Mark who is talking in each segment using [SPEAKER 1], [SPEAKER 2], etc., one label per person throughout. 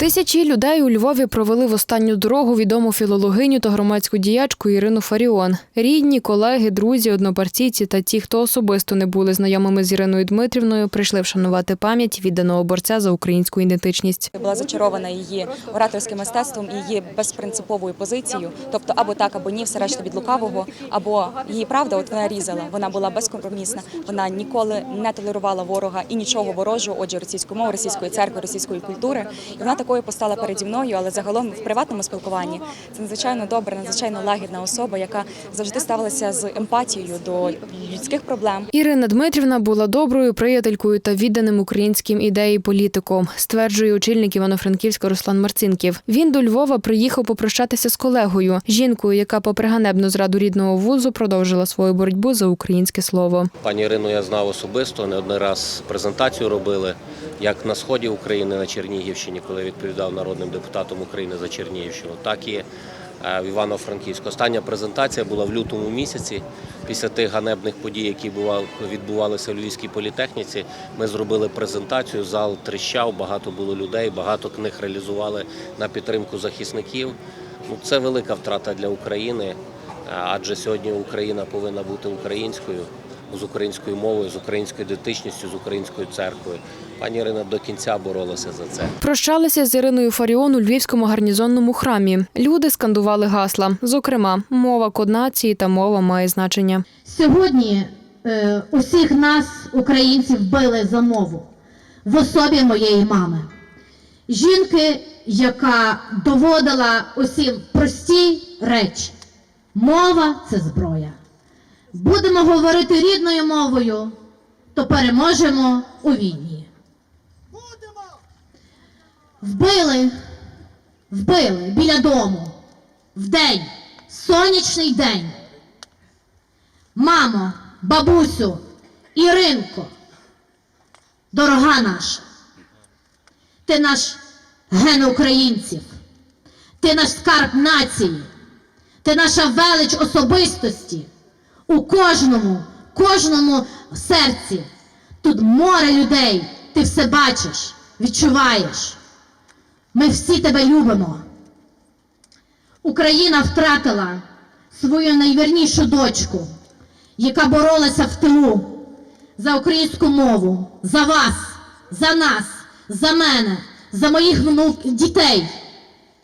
[SPEAKER 1] Тисячі людей у Львові провели в останню дорогу відому філологиню та громадську діячку Ірину Фаріон. Рідні, колеги, друзі, однопартійці та ті, хто особисто не були знайомими з Іриною Дмитрівною, прийшли вшанувати пам'ять відданого борця за українську ідентичність.
[SPEAKER 2] була зачарована її ораторським мистецтвом і її безпринциповою позицією, тобто або так, або ні, все решта від лукавого, або її правда, от вона різала. Вона була безкомпромісна. Вона ніколи не толерувала ворога і нічого ворожого, отже, російської мови, російської церкви, російської культури. І вона такою постала переді мною, але загалом в приватному спілкуванні це надзвичайно добра, надзвичайно лагідна особа, яка завжди ставилася з емпатією до людських проблем.
[SPEAKER 1] Ірина Дмитрівна була доброю приятелькою та відданим українським ідеї політиком, стверджує очільник Івано-Франківська Руслан Марцинків. Він до Львова приїхав попрощатися з колегою, жінкою, яка, попри ганебну зраду рідного вузу, продовжила свою боротьбу за українське слово.
[SPEAKER 3] Пані Ірину я знав особисто, не один раз презентацію робили, як на сході України на Чернігівщині, коли відповідав народним депутатом України за Чернігівщину, так і е, в Івано-Франківську. Остання презентація була в лютому місяці. Після тих ганебних подій, які відбувалися в Львівській політехніці, ми зробили презентацію. Зал тріщав, багато було людей, багато книг реалізували на підтримку захисників. Ну, це велика втрата для України, е, адже сьогодні Україна повинна бути українською з українською мовою, з українською ідентичністю, з українською церквою. Пані Ірина до кінця боролася за це.
[SPEAKER 1] Прощалися з Іриною Фаріон у Львівському гарнізонному храмі. Люди скандували гасла. Зокрема, мова код нації та мова має значення.
[SPEAKER 4] Сьогодні е, усіх нас, українців, били за мову в особі моєї мами. Жінки, яка доводила усі прості речі. Мова це зброя. Будемо говорити рідною мовою, то переможемо у війні. Вбили, вбили біля дому, в день, сонячний день. Мамо, бабусю, Іринко, дорога наша, ти наш ген українців, ти наш скарб нації, ти наша велич особистості. У кожному, кожному серці. Тут море людей, ти все бачиш, відчуваєш. Ми всі тебе любимо. Україна втратила свою найвірнішу дочку, яка боролася в тилу за українську мову, за вас, за нас, за мене, за моїх внук, дітей,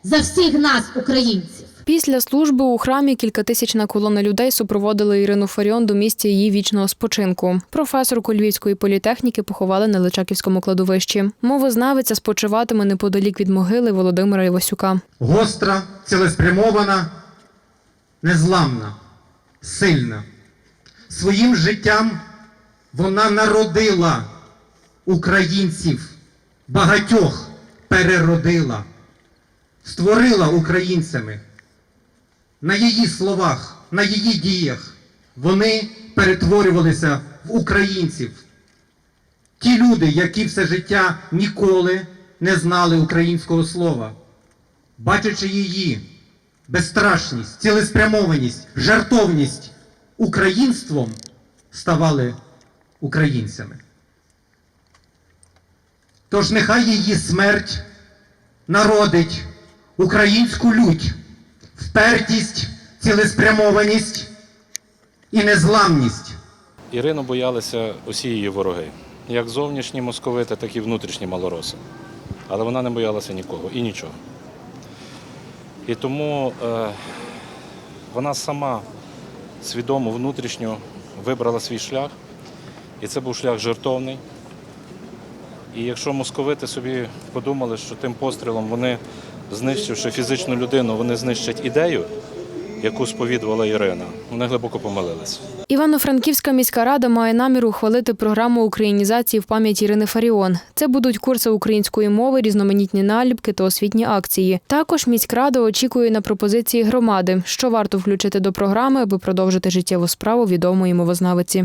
[SPEAKER 4] за всіх нас, українців.
[SPEAKER 1] Після служби у храмі кількатисячна колона людей супроводили Ірину Фаріон до місця її вічного спочинку. Професорку Львівської політехніки поховали на Личаківському кладовищі. Мовознавиця спочиватиме неподалік від могили Володимира Івасюка.
[SPEAKER 5] гостра, цілеспрямована, незламна, сильна. Своїм життям вона народила українців, багатьох переродила, створила українцями. На її словах, на її діях вони перетворювалися в українців. Ті люди, які все життя ніколи не знали українського слова бачачи її безстрашність, цілеспрямованість, жартовність українством, ставали українцями. Тож нехай її смерть народить українську лють, впертість, цілеспрямованість і незламність.
[SPEAKER 6] Ірину боялися усі її вороги, як зовнішні московити, так і внутрішні малороси. Але вона не боялася нікого і нічого. І тому е, вона сама свідомо внутрішньо вибрала свій шлях, і це був шлях жертовний. І якщо московити собі подумали, що тим пострілом вони, знищивши фізичну людину, вони знищать ідею, яку сповідувала Ірина, вони глибоко помилилися.
[SPEAKER 1] Івано-Франківська міська рада має намір ухвалити програму українізації в пам'ять Ірини Фаріон. Це будуть курси української мови, різноманітні наліпки та освітні акції. Також міськрада очікує на пропозиції громади, що варто включити до програми, аби продовжити життєву справу відомої мовознавиці.